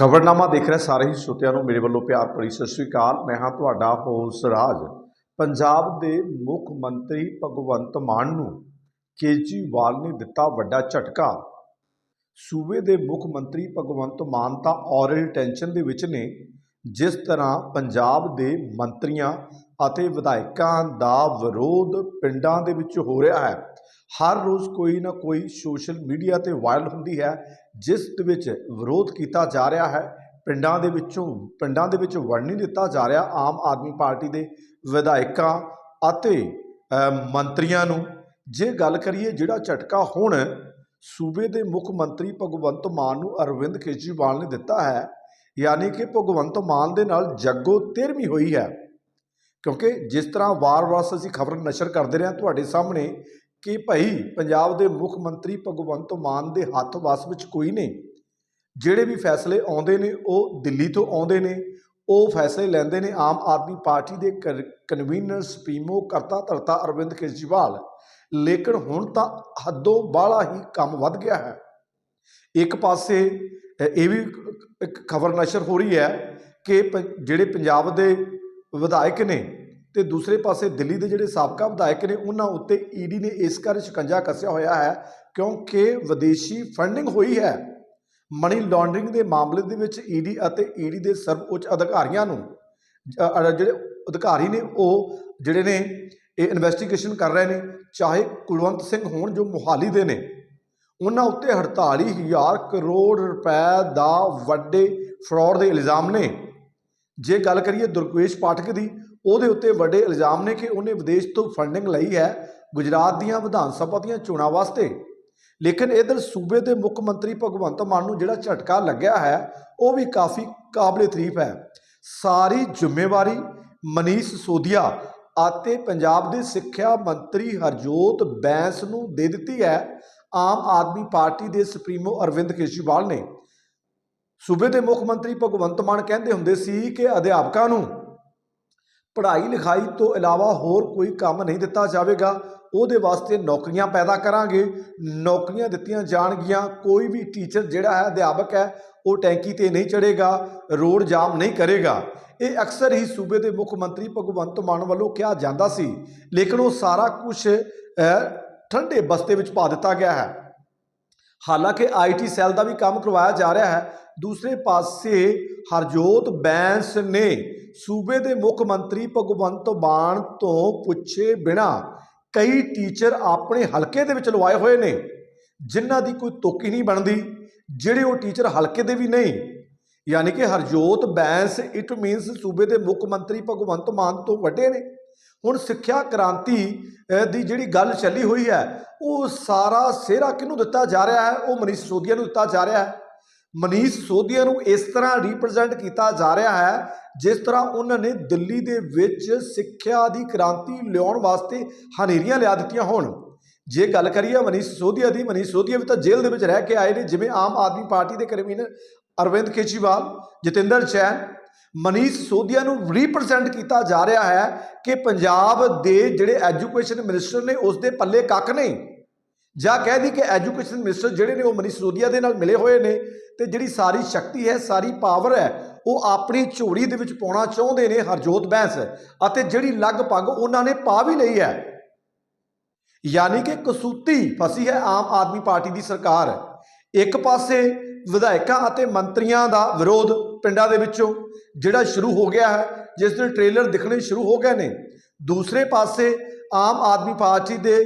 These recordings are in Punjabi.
ਖਬਰਨਾਮਾ ਦੇਖ ਰਹੇ ਸਾਰੇ ਹੀ ਸਰੋਤਿਆਂ ਨੂੰ ਮੇਰੇ ਵੱਲੋਂ ਪਿਆਰ ਭਰੀ ਸਤਿ ਸ੍ਰੀ ਅਕਾਲ। ਮੈਂ ਹਾਂ ਤੁਹਾਡਾ ਹੋਸ ਰਾਜ। ਪੰਜਾਬ ਦੇ ਮੁੱਖ ਮੰਤਰੀ ਭਗਵੰਤ ਮਾਨ ਨੂੰ ਕੇਜਰੀਵਾਲ ਨੇ ਦਿੱਤਾ ਵੱਡਾ ਝਟਕਾ। ਸੂਬੇ ਦੇ ਮੁੱਖ ਮੰਤਰੀ ਭਗਵੰਤ ਮਾਨ ਤਾਂ ਔਰਲ ਟੈਨਸ਼ਨ ਦੇ ਵਿੱਚ ਨੇ। ਜਿਸ ਤਰ੍ਹਾਂ ਪੰਜਾਬ ਦੇ ਮੰਤਰੀਆਂ ਅਤੇ ਵਿਧਾਇਕਾਂ ਦਾ ਵਿਰੋਧ ਪਿੰਡਾਂ ਦੇ ਵਿੱਚ ਹੋ ਰਿਹਾ ਹੈ। ਹਰ ਰੋਜ਼ ਕੋਈ ਨਾ ਕੋਈ ਸੋਸ਼ਲ ਮੀਡੀਆ ਤੇ ਵਾਇਰਲ ਹੁੰਦੀ ਹੈ, ਜਿਸ ਦੇ ਵਿੱਚ ਵਿਰੋਧ ਕੀਤਾ ਜਾ ਰਿਹਾ ਹੈ। ਪਿੰਡਾਂ ਦੇ ਵਿੱਚੋਂ, ਪਿੰਡਾਂ ਦੇ ਵਿੱਚ ਵੜ ਨਹੀਂ ਦਿੱਤਾ ਜਾ ਰਿਹਾ ਆਮ ਆਦਮੀ ਪਾਰਟੀ ਦੇ ਵਿਧਾਇਕਾਂ ਅਤੇ ਮੰਤਰੀਆਂ ਨੂੰ। ਜੇ ਗੱਲ ਕਰੀਏ ਜਿਹੜਾ ਝਟਕਾ ਹੁਣ ਸੂਬੇ ਦੇ ਮੁੱਖ ਮੰਤਰੀ ਭਗਵੰਤ ਮਾਨ ਨੂੰ ਅਰਵਿੰਦ ਕੇਜਰੀਵਾਲ ਨੇ ਦਿੱਤਾ ਹੈ ਯਾਨੀ ਕਿ ਭਗਵੰਤ ਮਾਨ ਦੇ ਨਾਲ ਜੱਗੋ ਤੇਰਵੀਂ ਹੋਈ ਹੈ। ਕਿਉਂਕਿ ਜਿਸ ਤਰ੍ਹਾਂ ਵਾਰ-ਵਾਰ ਅਸੀਂ ਖਬਰ ਨਸ਼ਰ ਕਰਦੇ ਰਹੇ ਹਾਂ, ਤੁਹਾਡੇ ਸਾਹਮਣੇ ਕਿ ਭਾਈ ਪੰਜਾਬ ਦੇ ਮੁੱਖ ਮੰਤਰੀ ਭਗਵੰਤ ਮਾਨ ਦੇ ਹੱਥ ਵਸ ਵਿੱਚ ਕੋਈ ਨਹੀਂ। ਜਿਹੜੇ ਵੀ ਫੈਸਲੇ ਆਉਂਦੇ ਨੇ, ਉਹ ਦਿੱਲੀ ਤੋਂ ਆਉਂਦੇ ਨੇ, ਉਹ ਫੈਸਲੇ ਲੈਂਦੇ ਨੇ ਆਮ ਆਦਮੀ ਪਾਰਟੀ ਦੇ ਕਨਵੀਨਰ, ਸੁਪਰੀਮੋ, ਕਰਤਾ ਧਰਤਾ ਅਰਵਿੰਦ ਕੇਜਰੀਵਾਲ। ਲੇਕਿਨ ਹੁਣ ਤਾਂ ਹੱਦੋਂ ਬਾਹਲਾ ਹੀ ਕੰਮ ਵੱਧ ਗਿਆ ਹੈ। ਇੱਕ ਪਾਸੇ ਇਹ ਵੀ ਇੱਕ ਖਬਰ ਨਸ਼ਰ ਹੋ ਰਹੀ ਹੈ ਕਿ ਪ- ਜਿਹੜੇ ਪੰਜਾਬ ਦੇ ਵਿਧਾਇਕ ਨੇ ਤੇ ਦੂਸਰੇ ਪਾਸੇ ਦਿੱਲੀ ਦੇ ਜਿਹੜੇ ਸਾਬਕਾ ਵਿਧਾਇਕ ਨੇ, ਉਹਨਾਂ ਉੱਤੇ ਈਡੀ ਨੇ ਇਸ ਕਰ ਸ਼ਿਕੰਜਾ ਕੱਸਿਆ ਹੋਇਆ ਹੈ, ਕਿਉਂਕਿ ਵਿਦੇਸ਼ੀ ਫੰਡਿੰਗ ਹੋਈ ਹੈ। ਮਨੀ ਲਾਂਡਰਿੰਗ ਦੇ ਮਾਮਲੇ ਦੇ ਵਿੱਚ ਈਡੀ ਅਤੇ ਈਡੀ ਦੇ ਸਰਵਉੱਚ ਅਧਿਕਾਰੀਆਂ ਨੂੰ ਜਿਹੜੇ ਅਧਿਕਾਰੀ ਨੇ, ਉਹ ਜਿਹੜੇ ਨੇ, ਇਹ ਇਨਵੈਸਟੀਗੇਸ਼ਨ ਕਰ ਰਹੇ ਨੇ, ਚਾਹੇ ਕੁਲਵੰਤ ਸਿੰਘ ਹੋਣ ਜੋ ਮੁਹਾਲੀ ਦੇ ਨੇ। ਉਹਨਾਂ ਉੱਤੇ 48000 ਕਰੋੜ ਰੁਪਏ ਦਾ ਵੱਡੇ ਫਰਾਡ ਦੇ ਇਲਜ਼ਾਮ ਨੇ। ਜੇ ਗੱਲ ਕਰੀਏ ਦੁਰਕੇਸ਼ ਪਾਠਕ ਦੀ, ਉਹਦੇ ਉੱਤੇ ਵੱਡੇ ਇਲਜ਼ਾਮ ਨੇ ਕਿ ਉਹਨੇ ਵਿਦੇਸ਼ ਤੋਂ ਫੰਡਿੰਗ ਲਈ ਹੈ ਗੁਜਰਾਤ ਦੀਆਂ ਵਿਧਾਨ ਸਭਾ ਦੀਆਂ ਚੋਣਾਂ ਵਾਸਤੇ। ਲੇਕਿਨ ਇਧਰ ਸੂਬੇ ਦੇ ਮੁੱਖ ਮੰਤਰੀ ਭਗਵੰਤ ਮਾਨ ਨੂੰ ਜਿਹੜਾ ਝਟਕਾ ਲੱਗਿਆ ਹੈ, ਉਹ ਵੀ ਕਾਫੀ ਕਾਬਲੇ ਤਾਰੀਫ ਹੈ। ਸਾਰੀ ਜ਼ਿੰਮੇਵਾਰੀ ਮਨੀਸ਼ ਸੋਧਿਆ ਅਤੇ ਪੰਜਾਬ ਦੇ ਸਿੱਖਿਆ ਮੰਤਰੀ ਹਰਜੋਤ ਬੈਂਸ ਨੂੰ ਦੇ ਦਿੱਤੀ ਹੈ। ਆਮ ਆਦਮੀ ਪਾਰਟੀ ਦੇ ਸੁਪਰੀਮੋ ਅਰਵਿੰਦ ਕੇਜਰੀਵਾਲ ਨੇ ਸੂਬੇ ਦੇ ਮੁੱਖ ਮੰਤਰੀ ਭਗਵੰਤ ਮਾਨ ਕਹਿੰਦੇ ਹੁੰਦੇ ਸੀ ਕਿ ਅਧਿਆਪਕਾਂ ਨੂੰ ਪੜ੍ਹਾਈ ਲਿਖਾਈ ਤੋਂ ਇਲਾਵਾ ਹੋਰ ਕੋਈ ਕੰਮ ਨਹੀਂ ਦਿੱਤਾ ਜਾਵੇਗਾ। ਉਹਦੇ ਵਾਸਤੇ ਨੌਕਰੀਆਂ ਪੈਦਾ ਕਰਾਂਗੇ। ਨੌਕਰੀਆਂ ਦਿੱਤੀਆਂ ਜਾਣਗੀਆਂ। ਕੋਈ ਵੀ ਟੀਚਰ ਜਿਹੜਾ ਹੈ ਅਧਿਆਪਕ ਹੈ, ਉਹ ਟੈਂਕੀ ਤੇ ਨਹੀਂ ਚੜੇਗਾ ਰੋਡ ਜਾਮ ਨਹੀਂ ਕਰੇਗਾ। ਇਹ ਅਕਸਰ ਹੀ ਸੂਬੇ ਦੇ ਮੁੱਖ ਮੰਤਰੀ ਭਗਵੰਤ ਮਾਨ ਵੱਲੋਂ ਕਿਹਾ ਜਾਂਦਾ ਸੀ। ਲੇਕਿਨ ਉਹ ਸਾਰਾ ਕੁਝ ਠੰਡੇ ਬਸਤੇ ਵਿੱਚ ਪਾ ਦਿੱਤਾ ਗਿਆ ਹੈ। ਹਾਲਾਂਕਿ ਆਈਟੀ ਸੈੱਲ ਦਾ ਵੀ ਕੰਮ ਕਰਵਾਇਆ ਜਾ ਰਿਹਾ ਹੈ। ਦੂਸਰੇ ਪਾਸੇ ਹਰਜੋਤ ਬੈਂਸ ਨੇ ਸੂਬੇ ਦੇ ਮੁੱਖ ਮੰਤਰੀ ਭਗਵੰਤ ਮਾਨ ਤੋਂ ਪੁੱਛੇ ਬਿਨਾ ਕਈ ਟੀਚਰ ਆਪਣੇ ਹਲਕੇ ਦੇ ਵਿੱਚ ਲਵਾਏ ਹੋਏ ਨੇ, ਜਿਨ੍ਹਾਂ ਦੀ ਕੋਈ ਤੋਕੀ ਨਹੀਂ ਬਣਦੀ, ਜਿਹੜੇ ਉਹ ਟੀਚਰ ਹਲਕੇ ਦੇ ਵੀ ਨਹੀਂ। ਯਾਨੀ ਕਿ ਹਰਜੋਤ ਬੈਂਸ ਇਟ ਮੀਨਸ ਸੂਬੇ ਦੇ ਮੁੱਖ ਮੰਤਰੀ ਭਗਵੰਤ ਮਾਨ ਤੋਂ ਵੱਡੇ ਨੇ। ਹੁਣ ਸਿੱਖਿਆ ਕ੍ਰਾਂਤੀ ਦੀ ਜਿਹੜੀ ਗੱਲ ਚੱਲੀ ਹੋਈ ਹੈ, ਉਹ ਸਾਰਾ ਸਿਹਰਾ ਕਿਹਨੂੰ ਦਿੱਤਾ ਜਾ ਰਿਹਾ ਹੈ? ਉਹ ਮਨੀਸ਼ ਸੋਧੀਆ ਨੂੰ ਦਿੱਤਾ ਜਾ ਰਿਹਾ ਹੈ। ਮਨੀਸ਼ ਸੋਧੀਆ ਨੂੰ ਇਸ ਤਰ੍ਹਾਂ ਰਿਪਰੈਜ਼ੈਂਟ ਕੀਤਾ ਜਾ ਰਿਹਾ ਹੈ, ਜਿਸ ਤਰ੍ਹਾਂ ਉਹਨਾਂ ਨੇ ਦਿੱਲੀ ਦੇ ਵਿੱਚ ਸਿੱਖਿਆ ਦੀ ਕ੍ਰਾਂਤੀ ਲਿਆਉਣ ਵਾਸਤੇ ਹਨੇਰੀਆਂ ਲਿਆ ਦਿੱਤੀਆਂ ਹੋਣ। ਜੇ ਗੱਲ ਕਰੀਏ ਮਨੀਸ਼ ਸੋਧੀਆ ਦੀ, ਮਨੀਸ਼ ਸੋਧੀਆ ਵੀ ਤਾਂ ਜੇਲ੍ਹ ਦੇ ਵਿੱਚ ਰਹਿ ਕੇ ਆਏ ਨੇ, ਜਿਵੇਂ ਆਮ ਆਦਮੀ ਪਾਰਟੀ ਦੇ ਕਨਵੀਨਰ ਅਰਵਿੰਦ ਕੇਜਰੀਵਾਲ, ਜਤਿੰਦਰ ਚੈਨ ਮਨੀਸ਼ ਸੋਧੀਆ ਨੂੰ ਰਿਪਰੈਜ਼ੈਂਟ ਕੀਤਾ ਜਾ ਰਿਹਾ ਹੈ ਕਿ ਪੰਜਾਬ ਦੇ ਜਿਹੜੇ ਐਜੂਕੇਸ਼ਨ ਮਿਨਿਸਟਰ ਨੇ ਉਸ ਦੇ ਪੱਲੇ ਕੱਖ ਨਹੀਂ। ਜਾਂ ਕਹਿ ਦੀ ਕਿ ਐਜੂਕੇਸ਼ਨ ਮਿਨਿਸਟਰ ਜਿਹੜੇ ਨੇ ਉਹ ਮਨੀਸ਼ ਸੋਧੀਆ ਦੇ ਨਾਲ ਮਿਲੇ ਹੋਏ ਨੇ ਤੇ ਜਿਹੜੀ ਸਾਰੀ ਸ਼ਕਤੀ ਹੈ, ਸਾਰੀ ਪਾਵਰ ਹੈ, ਉਹ ਆਪਣੀ ਝੋਲੀ ਦੇ ਵਿੱਚ ਪਾਉਣਾ ਚਾਹੁੰਦੇ ਨੇ ਹਰਜੋਤ ਬੈਂਸ ਅਤੇ ਜਿਹੜੀ ਲਗਭਗ ਉਹਨਾਂ ਨੇ ਪਾ ਵੀ ਲਈ ਹੈ। ਯਾਨੀ ਕਿ ਕਸੂਤੀ ਫਸੀ ਹੈ ਆਮ ਆਦਮੀ ਪਾਰਟੀ ਦੀ ਸਰਕਾਰ। ਇੱਕ ਪਾਸੇ ਵਿਧਾਇਕਾਂ ਅਤੇ ਮੰਤਰੀਆਂ ਦਾ ਵਿਰੋਧ ਪਿੰਡਾਂ ਦੇ ਵਿੱਚੋਂ, ਜਿਹੜਾ ਸ਼ੁਰੂ ਹੋ ਗਿਆ ਹੈ, ਜਿਸ ਦੇ ਟ੍ਰੇਲਰ ਦਿਖਣੇ ਸ਼ੁਰੂ ਹੋ ਗਏ ਨੇ, ਦੂਸਰੇ ਪਾਸੇ ਆਮ ਆਦਮੀ ਪਾਰਟੀ ਦੇ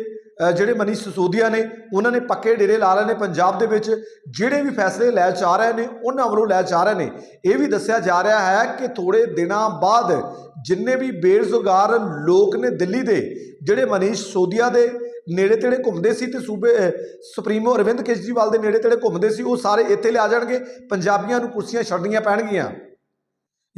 ਜਿਹੜੇ ਮਨੀਸ਼ ਸਸੋਦੀਆ ਨੇ, ਉਹਨਾਂ ਨੇ ਪੱਕੇ ਡੇਰੇ ਲਾ ਲਏ ਨੇ ਪੰਜਾਬ ਦੇ ਵਿੱਚ, ਜਿਹੜੇ ਵੀ ਫੈਸਲੇ ਲੈ ਜਾ ਰਹੇ ਨੇ, ਉਹਨਾਂ ਵੱਲੋਂ ਲੈ ਜਾ ਰਹੇ ਨੇ। ਇਹ ਵੀ ਦੱਸਿਆ ਜਾ ਰਿਹਾ ਹੈ ਕਿ ਥੋੜੇ ਦਿਨਾਂ ਬਾਅਦ ਜਿੰਨੇ ਵੀ ਬੇਰੁਜ਼ਗਾਰ ਲੋਕ ਨੇ ਦਿੱਲੀ ਦੇ, ਜਿਹੜੇ ਮਨੀਸ਼ ਸੋਦੀਆ ਦੇ ਨੇੜੇ ਤੇੜੇ ਘੁੰਮਦੇ ਸੀ ਤੇ ਸੂਬੇ ਸੁਪਰੀਮੋ ਅਰਵਿੰਦ ਕੇਜਰੀਵਾਲ ਦੇ ਨੇੜੇ ਤੇੜੇ ਘੁੰਮਦੇ ਸੀ, ਉਹ ਸਾਰੇ ਇੱਥੇ ਲਿਆ ਜਾਣਗੇ, ਪੰਜਾਬੀਆਂ ਨੂੰ ਕੁਰਸੀਆਂ ਛੱਡਣੀਆਂ ਪੈਣਗੀਆਂ।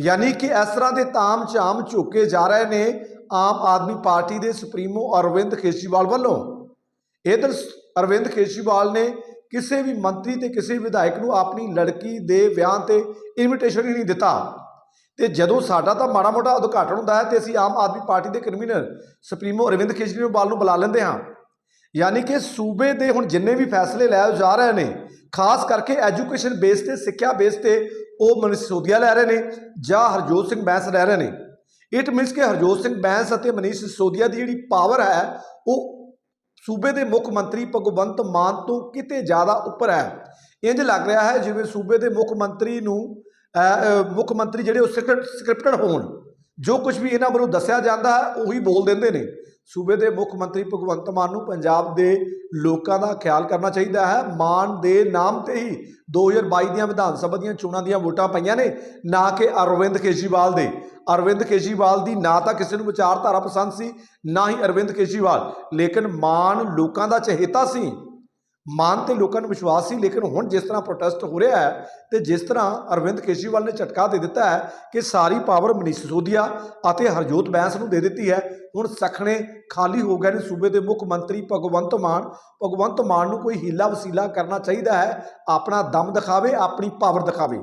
ਯਾਨੀ ਕਿ ਇਸ ਤਰ੍ਹਾਂ ਦੇ ਤਾਮ ਝਾਮ ਝੋਕੇ ਜਾ ਰਹੇ ਨੇ ਆਮ ਆਦਮੀ ਪਾਰਟੀ ਦੇ ਸੁਪਰੀਮੋ ਅਰਵਿੰਦ ਕੇਜਰੀਵਾਲ ਵੱਲੋਂ। ਇਧਰ ਅਰਵਿੰਦ ਕੇਜਰੀਵਾਲ ਨੇ ਕਿਸੇ ਵੀ ਮੰਤਰੀ ਤੇ ਕਿਸੇ ਵਿਧਾਇਕ ਨੂੰ ਆਪਣੀ ਲੜਕੀ ਦੇ ਵਿਆਹ ਤੇ ਇਨਵੀਟੇਸ਼ਨ ਹੀ ਨਹੀਂ ਦਿੱਤਾ। ਤੇ ਜਦੋਂ ਸਾਡਾ ਤਾਂ ਮਾੜਾ ਮੋਟਾ ਉਦਘਾਟਨ ਹੁੰਦਾ ਹੈ ਤੇ ਅਸੀਂ ਆਮ ਆਦਮੀ ਪਾਰਟੀ ਦੇ ਕਨਵੀਨਰ ਸੁਪਰੀਮੋ ਅਰਵਿੰਦ ਕੇਜਰੀਵਾਲ ਨੂੰ ਬੁਲਾ ਲੈਂਦੇ ਹਾਂ। ਯਾਨੀ ਕਿ ਸੂਬੇ ਦੇ ਹੁਣ ਜਿੰਨੇ ਵੀ ਫੈਸਲੇ ਲੈ ਜਾ ਰਹੇ ਨੇ, ਖਾਸ ਕਰਕੇ ਐਜੂਕੇਸ਼ਨ ਬੇਸ ਤੇ, ਸਿੱਖਿਆ ਬੇਸ ਤੇ, ਉਹ ਮਨੀਸ਼ ਸਿਸੋਦੀਆ ਲੈ ਰਹੇ ਨੇ ਜਾਂ ਹਰਜੋਤ ਸਿੰਘ ਬੈਂਸ ਲੈ ਰਹੇ ਨੇ। ਇਟ ਮੀਨਸ ਕਿ ਹਰਜੋਤ ਸਿੰਘ ਬੈਂਸ ਅਤੇ ਮਨੀਸ਼ ਸਿਸੋਦੀਆ ਦੀ ਜਿਹੜੀ ਪਾਵਰ ਹੈ, ਉਹ ਸੂਬੇ ਦੇ ਮੁੱਖ ਮੰਤਰੀ ਭਗਵੰਤ ਮਾਨ ਤੋਂ ਕਿਤੇ ਜ਼ਿਆਦਾ ਉੱਪਰ ਹੈ। ਇੰਜ ਲੱਗ ਰਿਹਾ ਹੈ ਜਿਵੇਂ ਸੂਬੇ ਦੇ ਮੁੱਖ ਮੰਤਰੀ ਨੂੰ ਮੁੱਖ ਮੰਤਰੀ ਜਿਹੜੇ ਉਹ ਸਕ੍ਰਿਪਟਡ ਹੋਣ। ਜੋ ਕੁਝ ਵੀ ਇਹਨਾਂ ਵੱਲੋਂ ਦੱਸਿਆ ਜਾਂਦਾ ਹੈ, ਉਹੀ ਬੋਲ ਦਿੰਦੇ ਨੇ। ਸੂਬੇ ਦੇ ਮੁੱਖ ਮੰਤਰੀ ਭਗਵੰਤ ਮਾਨ ਨੂੰ ਪੰਜਾਬ ਦੇ ਲੋਕਾਂ ਦਾ ਖਿਆਲ ਕਰਨਾ ਚਾਹੀਦਾ ਹੈ। ਮਾਨ ਦੇ ਨਾਮ ਤੇ ਹੀ 2022 ਦੀਆਂ ਵਿਧਾਨ ਸਭਾ ਦੀਆਂ ਚੋਣਾਂ ਦੀਆਂ ਵੋਟਾਂ ਪਈਆਂ ਨੇ, ਨਾ ਕਿ ਅਰਵਿੰਦ ਕੇਜਰੀਵਾਲ ਦੇ। ਅਰਵਿੰਦ ਕੇਜਰੀਵਾਲ ਦੀ ਨਾ ਤਾਂ ਕਿਸੇ ਨੂੰ ਵਿਚਾਰਧਾਰਾ ਪਸੰਦ ਸੀ, ਨਾ ਹੀ ਅਰਵਿੰਦ ਕੇਜਰੀਵਾਲ। ਲੇਕਿਨ ਮਾਨ ਲੋਕਾਂ ਦਾ ਚਹੇਤਾ ਸੀ। ਮਾਨ ਤੇ ਲੋਕਾਂ ਨੂੰ ਵਿਸ਼ਵਾਸ ਸੀ, ਲੇਕਿਨ ਹੁਣ ਜਿਸ ਤਰ੍ਹਾਂ ਪ੍ਰੋਟੈਸਟ ਹੋ ਰਿਹਾ ਹੈ ਤੇ ਜਿਸ ਤਰ੍ਹਾਂ ਅਰਵਿੰਦ ਕੇਜਰੀਵਾਲ ਨੇ ਝਟਕਾ ਦੇ ਦਿੱਤਾ ਹੈ ਕਿ ਸਾਰੀ ਪਾਵਰ ਮਨੀਸ਼ ਸਿਸੋਦੀਆ ਅਤੇ ਹਰਜੋਤ ਬੈਂਸ ਨੂੰ ਦੇ ਦਿੱਤੀ ਹੈ। ਹੁਣ ਸਖਣੇ ਖਾਲੀ ਹੋ ਗਏ ਨੇ ਸੂਬੇ ਦੇ ਮੁੱਖ ਮੰਤਰੀ ਭਗਵੰਤ ਮਾਨ। ਭਗਵੰਤ ਮਾਨ ਨੂੰ ਕੋਈ ਹੀਲਾ ਵਸੀਲਾ ਕਰਨਾ ਚਾਹੀਦਾ ਹੈ, ਆਪਣਾ ਦਮ ਦਿਖਾਵੇ, ਆਪਣੀ ਪਾਵਰ ਦਿਖਾਵੇ।